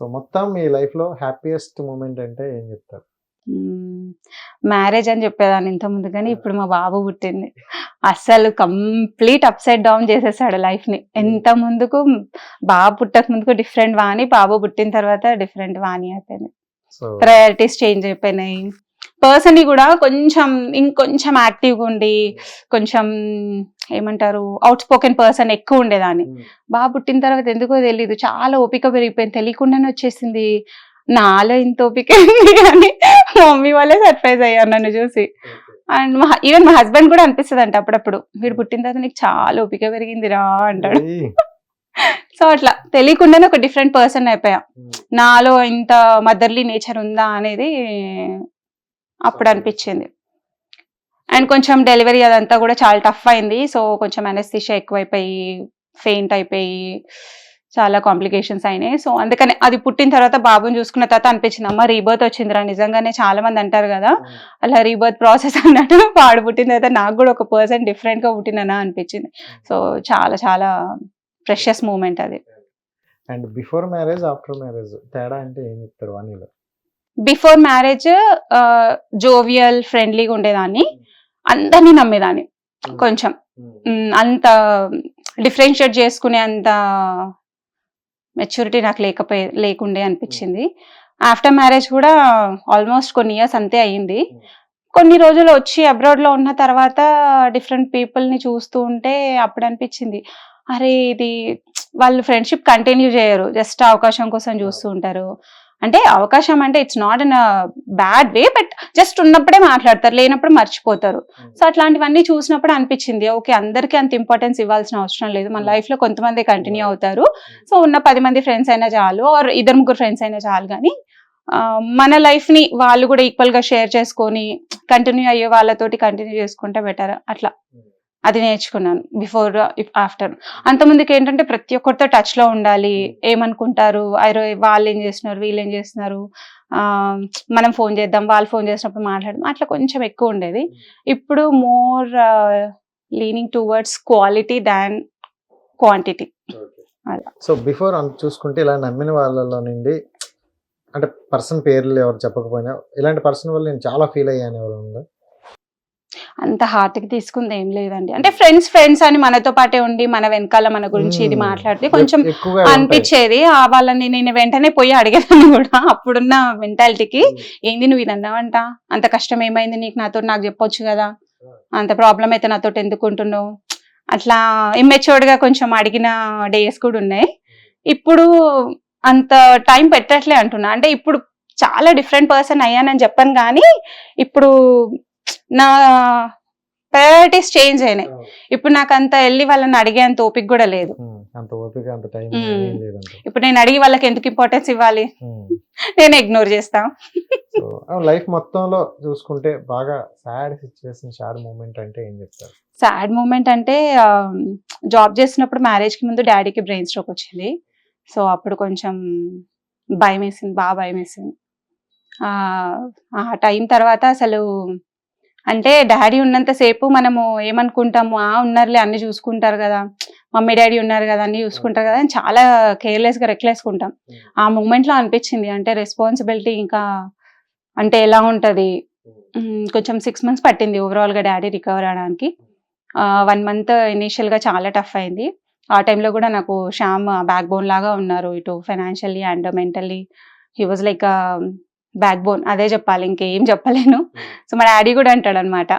So మొత్తం మీ లైఫ్లో happiest moment అంటే ఏం చెప్తారు? మ్యారేజ్ అని చెప్పేదాన్ని ఇంత ముందు కానీ ఇప్పుడు మా బాబు పుట్టింది. అస్సలు కంప్లీట్ అప్ సైడ్ డౌన్ చేసేసాడు లైఫ్ని ఎంత ముందుకు బాబు పుట్టక ముందుకు డిఫరెంట్ వాణి బాబు పుట్టిన తర్వాత డిఫరెంట్ వాణి అయిపోయింది. ప్రయారిటీస్ చేంజ్ అయిపోయినాయి. పర్సన్ కూడా కొంచెం ఇంకొంచెం యాక్టివ్గా ఉండి కొంచెం ఏమంటారు అవుట్ స్పోకెన్ పర్సన్ ఎక్కువ ఉండేదాన్ని. బాబు పుట్టిన తర్వాత ఎందుకో తెలియదు చాలా ఓపిక పెరిగిపోయింది. తెలియకుండానే వచ్చేసింది. నాలో ఇంత ఓపిక అని మమ్మీ వాళ్ళే సర్ప్రైజ్ అయ్యారు నన్ను చూసి. అండ్ మా ఈవెన్ మా హస్బెండ్ కూడా అనిపిస్తుంది అంట అప్పుడప్పుడు. వీడు పుట్టిన తర్వాత నీకు చాలా ఓపిక పెరిగింది రా అంటాడు సో అట్లా తెలియకుండానే ఒక డిఫరెంట్ పర్సన్ అయిపోయా. నాలో ఇంత మదర్లీ నేచర్ ఉందా అనేది అప్పుడు అనిపించింది. అండ్ కొంచెం డెలివరీ అదంతా కూడా చాలా టఫ్ అయింది. సో కొంచెం అనస్థిషియా ఎక్కువైపోయి ఫెయింట్ అయిపోయి చాలా కాంప్లికేషన్స్ అయినాయి. సో అందుకని అది పుట్టిన తర్వాత బాబుని చూసుకున్న తర్వాత అనిపించింది అమ్మ రీబర్త్ వచ్చిందిరా. నిజంగానే చాలా మంది అంటారు కదా అలా రీబర్త్ ప్రాసెస్ అన్నట్టు వాడు పుట్టిన తర్వాత నాకు కూడా ఒక పర్సన్ డిఫరెంట్గా పుట్టిననా? అనిపించింది. సో చాలా చాలా ప్రెషస్ మూమెంట్ అది. And before marriage after marriage తేడా అంటే ఏం చెప్తారు వాణిలో? బిఫోర్ మ్యారేజ్ జోవియల్ ఫ్రెండ్లీగా ఉండేదాన్ని. అందరినీ నమ్మేదాన్ని. కొంచెం. మ్, అంత డిఫరెన్షియేట్ చేసుకునే అంత మెచ్యూరిటీ నాకు లేకపోయే లేకుండే అనిపించింది. ఆఫ్టర్ మ్యారేజ్ కూడా ఆల్మోస్ట్ కొన్ని ఇయర్స్ అంతే అయ్యింది. కొన్ని రోజులు వచ్చి abroad లో ఉన్న తర్వాత డిఫరెంట్ పీపుల్ని చూస్తూ ఉంటే అప్పుడు అనిపించింది. అరే ఇది వాళ్ళు ఫ్రెండ్షిప్ కంటిన్యూ చేయరు. జస్ట్ అవకాశం కోసం చూస్తూ ఉంటారు. అంటే అవకాశం అంటే it's not in bad way but just ఉన్నప్పుడే మాట్లాడతారు లేనప్పుడు మర్చిపోతారు. సో అట్లాంటివన్నీ చూసినప్పుడు అనిపించింది ఓకే అందరికీ అంత ఇంపార్టెన్స్ ఇవ్వాల్సిన అవసరం లేదు మన లైఫ్లో కొంతమంది కంటిన్యూ అవుతారు. సో ఉన్న పది మంది ఫ్రెండ్స్ అయినా చాలు ఆర్ ఇద్దరు ముగ్గురు ఫ్రెండ్స్ అయినా చాలు కానీ మన లైఫ్ని వాళ్ళు కూడా ఈక్వల్గా షేర్ చేసుకొని కంటిన్యూ అయ్యే వాళ్ళతోటి కంటిన్యూ చేసుకుంటే బెటర్ అట్లా. అది నేర్చుకున్నాను బిఫోర్ ఆఫ్టర్ అంతమందికి ఏంటంటే ప్రతి ఒక్కరితో టచ్లో ఉండాలి. ఏమనుకుంటారు? ఐరో వాళ్ళు ఏం చేస్తున్నారు? వీళ్ళు ఏం చేస్తున్నారు మనం ఫోన్ చేద్దాం వాళ్ళు ఫోన్ చేసినప్పుడు మాట్లాడదాం అట్లా కొంచెం ఎక్కువ ఉండేది. ఇప్పుడు more leaning towards quality than quantity అలా. సో బిఫోర్ చూసుకుంటే ఇలా నమ్మిన వాళ్ళలో నుండి అంటే పర్సన్ పేర్లు ఎవరు చెప్పకపోయినా ఇలాంటి పర్సన్ వల్ల నేను చాలా ఫీల్ అయ్యాను ఎవరు ఉందా. అంత హార్ట్కి తీసుకుంది ఏం లేదండి. అంటే ఫ్రెండ్స్ ఫ్రెండ్స్ అని మనతో పాటే ఉండి మన వెనకాల మన గురించి ఇది. మాట్లాడితే కొంచెం. అనిపించేది. ఆ వాళ్ళని నేను వెంటనే పోయి అడిగేదాన్ని కూడా. అప్పుడున్న మెంటాలిటీకి ఏంది నువ్వు ఇది అన్నావంట? అంత కష్టం ఏమైంది నీకు? నాతో నాకు చెప్పొచ్చు కదా. అంత ప్రాబ్లం అయితే నాతో ఎందుకు ఉంటున్నావు? అట్లా immature గా కొంచెం అడిగిన డేస్ కూడా ఉన్నాయి. ఇప్పుడు అంత టైం పెట్టట్లే అంటున్నా. అంటే ఇప్పుడు చాలా డిఫరెంట్ పర్సన్ అయ్యానని చెప్పాను కానీ ఇప్పుడు నా ప్రయారిటీస్ చేంజ్ అయినాయి. ఇప్పుడు నాకు అంత వెళ్ళి వాళ్ళని అడిగేంత ఓపిక కూడా లేదు. అంత ఓపిక అంత టైం ఇప్పుడు నేను అడిగి వాళ్ళకి ఎందుకు ఇంపార్టెన్స్ ఇవ్వాలి. నేను ఇగ్నోర్ చేస్తా. సో లైఫ్ మొత్తంలో చూసుకుంటే బాగా సాడ్ సిచ్యువేషన్ సాడ్ మూమెంట్ అంటే ఏం చెప్తారు? సాడ్ మూమెంట్ అంటే జాబ్ చేసినప్పుడు మ్యారేజ్కి ముందు డాడీకి బ్రెయిన్ స్ట్రోక్ వచ్చింది. సో అప్పుడు కొంచెం భయం వేసింది బాగా భయం వేసింది ఆ, ఆ టైం తర్వాత అసలు అంటే డాడీ ఉన్నంతసేపు మనము ఏమనుకుంటాము ఆ ఉన్నారులే అన్ని చూసుకుంటారు కదా మమ్మీ డాడీ ఉన్నారు కదా అన్ని చూసుకుంటారు కదా అని చాలా కేర్లెస్గా రెక్లెస్ ఉంటాం. ఆ మూమెంట్లో అనిపించింది అంటే రెస్పాన్సిబిలిటీ ఇంకా అంటే ఎలా ఉంటది? మ్, కొంచెం సిక్స్ మంత్స్ పట్టింది ఓవరాల్గా డాడీ రికవర్ అవడానికి వన్ మంత్ ఇనీషియల్గా చాలా టఫ్ అయింది. ఆ టైంలో కూడా నాకు శ్యామ్ బ్యాక్ బోన్ లాగా ఉన్నారు. ఇటు financially and mentally he was like backbone అదే చెప్పాలి ఇంకేం చెప్పలేను. సో మా డాడీ కూడా అంటాడు అనమాట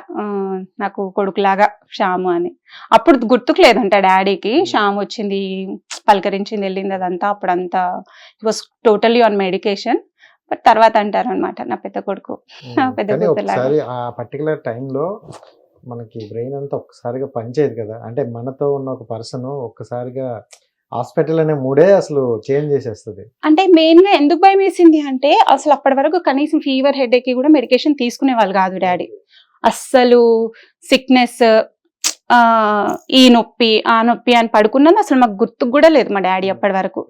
నాకు కొడుకులాగా శ్యాము అని. అప్పుడు గుర్తుకు లేదంట డాడీకి శ్యామ్ వచ్చింది పలకరించింది వెళ్ళింది అదంతా అప్పుడంతా he was totally on medication but తర్వాత అంటారు అనమాట నా పెద్ద కొడుకు పెద్ద కూతురులాగా. ఒకసారి ఆ పర్టికులర్ టైంలో మనకి బ్రెయిన్ అంతా ఒక్కసారిగా పనిచేయదు కదా. అంటే మనతో ఉన్న ఒక పర్సన్ ఒక్కసారిగా హాస్పిటల్ అనే మూడే అసలు చేంజ్ చేసేస్తుంది. అంటే మెయిన్గా ఎందుకు భయం వేసింది అంటే అసలు అప్పటి వరకు కనీసం ఫీవర్ హెడ్కి కూడా మెడికేషన్ తీసుకునే వాళ్ళు కాదు డాడీ. అస్సలు సిక్నెస్ ఈ నొప్పి ఆ నొప్పి అని పడుకున్నది అసలు మాకు గుర్తుకు కూడా లేదు మా డాడీ అప్పటి వరకు.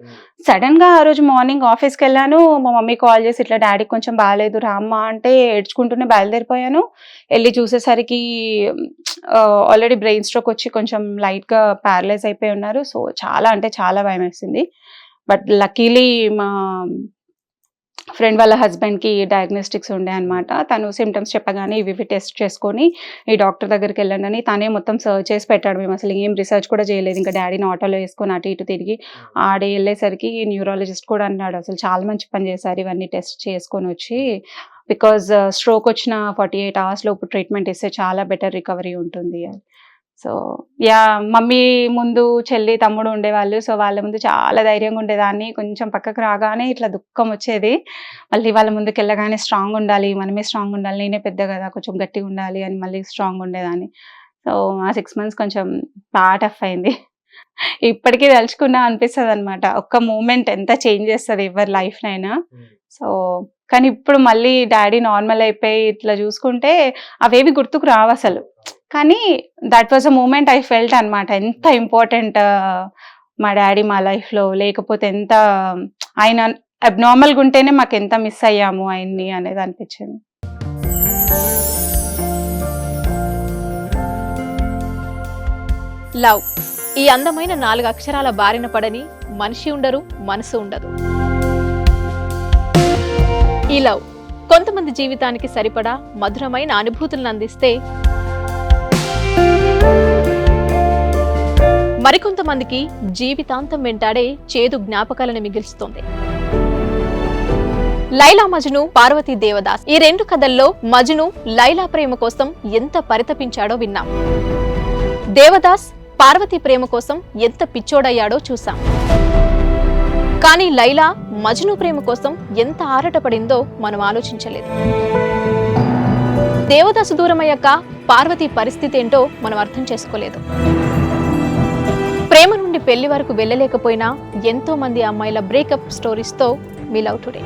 సడన్గా ఆ రోజు మార్నింగ్ ఆఫీస్కి వెళ్ళాను. మా మమ్మీ కాల్ చేసి ఇట్లా డాడీకి కొంచెం బాగాలేదు రామ్మా అంటే ఏడ్చుకుంటూనే బయలుదేరిపోయాను. వెళ్ళి చూసేసరికి ఆల్రెడీ బ్రెయిన్ స్ట్రోక్ వచ్చి కొంచెం లైట్గా ప్యారలైజ్ అయిపోయి ఉన్నారు. సో చాలా అంటే చాలా భయం వేసింది బట్ లక్కీలీ మా ఫ్రెండ్ వాళ్ళ హస్బెండ్కి డయాగ్నోస్టిక్స్ ఉండే అనమాట తను సిమ్టమ్స్ చెప్పగానే ఇవి టెస్ట్ చేసుకొని ఈ డాక్టర్ దగ్గరికి వెళ్ళండి అని తనే మొత్తం సర్చ్ చేసి పెట్టాడు. మేము అసలు ఏం రీసెర్చ్ కూడా చేయలేదు. ఇంకా డాడీని ఆటోలో వేసుకొని అటు ఇటు తిరిగి ఆడే వెళ్ళేసరికి న్యూరాలజిస్ట్ కూడా అన్నాడు అసలు చాలా మంచి పని చేశారు ఇవన్నీ టెస్ట్ చేసుకొని వచ్చి. బికాజ్ స్ట్రోక్ వచ్చిన ఫార్టీ ఎయిట్ అవర్స్ లోపు ట్రీట్మెంట్ ఇస్తే చాలా బెటర్ రికవరీ ఉంటుంది సో యా మమ్మీ ముందు చెల్లి తమ్ముడు ఉండేవాళ్ళు. సో వాళ్ళ ముందు చాలా ధైర్యంగా ఉండేదాన్ని. కొంచెం పక్కకు రాగానే ఇట్లా దుఃఖం వచ్చేది. మళ్ళీ వాళ్ళ ముందుకు వెళ్ళగానే స్ట్రాంగ్ ఉండాలి. మనమే స్ట్రాంగ్ ఉండాలి. నేనే పెద్ద కదా కొంచెం గట్టిగా ఉండాలి అని మళ్ళీ స్ట్రాంగ్ ఉండేదాన్ని. సో ఆ సిక్స్ మంత్స్ కొంచెం బాగా టఫ్ అయింది. ఇప్పటికీ తలుచుకున్నా అనిపిస్తుంది అనమాట ఒక్క మూమెంట్ ఎంత చేంజ్ చేస్తుంది ఎవరి లైఫ్నైనా సో కానీ ఇప్పుడు మళ్ళీ డాడీ నార్మల్ అయిపోయి ఇట్లా చూసుకుంటే అవేవి గుర్తుకు రావు అసలు. కానీ that was a moment I felt అనమాట ఎంత ఇంపార్టెంట్ మా డాడీ మా లైఫ్లో లేకపోతే ఎంత ఆయన అబ్నార్మల్గా ఉంటేనే మాకు ఎంత మిస్ అయ్యాము ఆయన్ని అనేది అనిపించింది. లవ్. ఈ అందమైన నాలుగు అక్షరాల బారిన పడని మనిషి ఉండరు మనసు ఉండదు. ఈ లవ్ కొంతమంది జీవితానికి సరిపడా మధురమైన అనుభూతులను అందిస్తే మరికొంతమందికి జీవితాంతం వెంటాడే చేదు జ్ఞాపకాలను మిగిల్స్తుంది లైలా మజ్ను పార్వతీ దేవదాస్ ఈ రెండు కథల్లో మజ్ను లైలా ప్రేమ కోసం ఎంత పరితపించాడో విన్నాం. దేవదాస్ పార్వతి ప్రేమ కోసం ఎంత పిచ్చోడయ్యాడో చూసాం కానీ లైలా మజ్ను ప్రేమ కోసం ఎంత ఆరటపడిందో మనం ఆలోచించలేదు. దేవదాసు దూరమయ్యాక పార్వతి పరిస్థితి ఏంటో మనం అర్థం చేసుకోలేదు. ప్రేమ నుండి పెళ్ళి వరకు వెళ్ళలేకపోయినా ఎంతో మంది అమ్మాయిల బ్రేకప్ స్టోరీస్తో మీ లవ్ టుడే